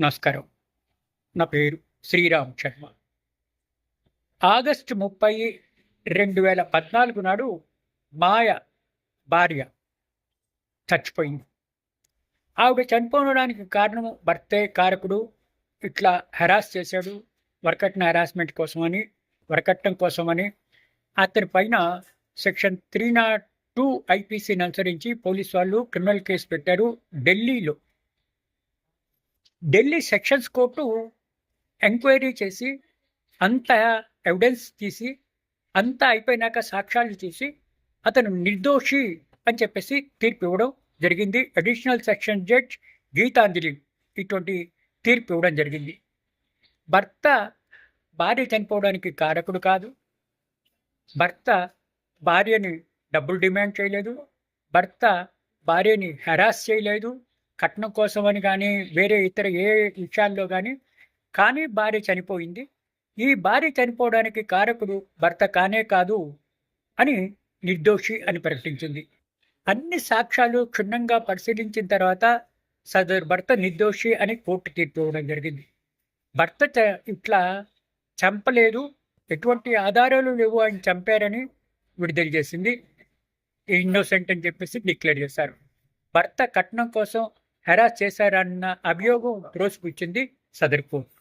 నమస్కారం. నా పేరు శ్రీరామ్ శర్మ. ఆగస్టు ముప్పై రెండు వేల పద్నాలుగు నాడు మాయ భార్య చచ్చిపోయింది. ఆవిడ చనిపోవడానికి కారణం భర్తే కారకుడు ఇట్లా హెరాస్ చేశాడు. వరకట్న హెరాస్మెంట్ కోసమని వరకట్నం కోసమని అతని పైన సెక్షన్ త్రీ నాట్ టూ ఐపీసీని అనుసరించి పోలీసు వాళ్ళు క్రిమినల్ కేసు పెట్టారు ఢిల్లీలో. ఢిల్లీ సెక్షన్స్ కోర్టు ఎంక్వైరీ చేసి అంత ఎవిడెన్స్ తీసి అంతా అయిపోయినాక సాక్ష్యాలు తీసి అతను నిర్దోషి అని చెప్పేసి తీర్పు ఇవ్వడం జరిగింది. అడిషనల్ సెక్షన్ జడ్జ్ గీతాంజలి ఇటువంటి తీర్పు ఇవ్వడం జరిగింది. భర్త భార్య చనిపోవడానికి కారకుడు కాదు. భర్త భార్యని డబ్బులు డిమాండ్ చేయలేదు. భర్త భార్యని హెరాస్ చేయలేదు. కట్నం కోసమని కానీ వేరే ఇతర ఏ విషయాల్లో కానీ కానీ భార్య చనిపోయింది. ఈ భార్య చనిపోవడానికి కారకుడు భర్త కానే కాదు అని నిర్దోషి అని ప్రకటించింది. అన్ని సాక్ష్యాలు క్షుణ్ణంగా పరిశీలించిన తర్వాత సదరు భర్త నిర్దోషి అని కోర్టు తీర్పు ఇవ్వడం జరిగింది. భర్త చ- ఇట్లా చంపలేదు. ఎటువంటి ఆధారాలు లేవు ఆయన చంపారని విడుదల చేసింది. ఇన్నోసెంట్ అని చెప్పేసి డిక్లేర్ చేశారు. భర్త కట్నం కోసం హెరాస్ చేశారన్న అభియోగం త్రోసిపుచ్చింది సదర్ కోర్టు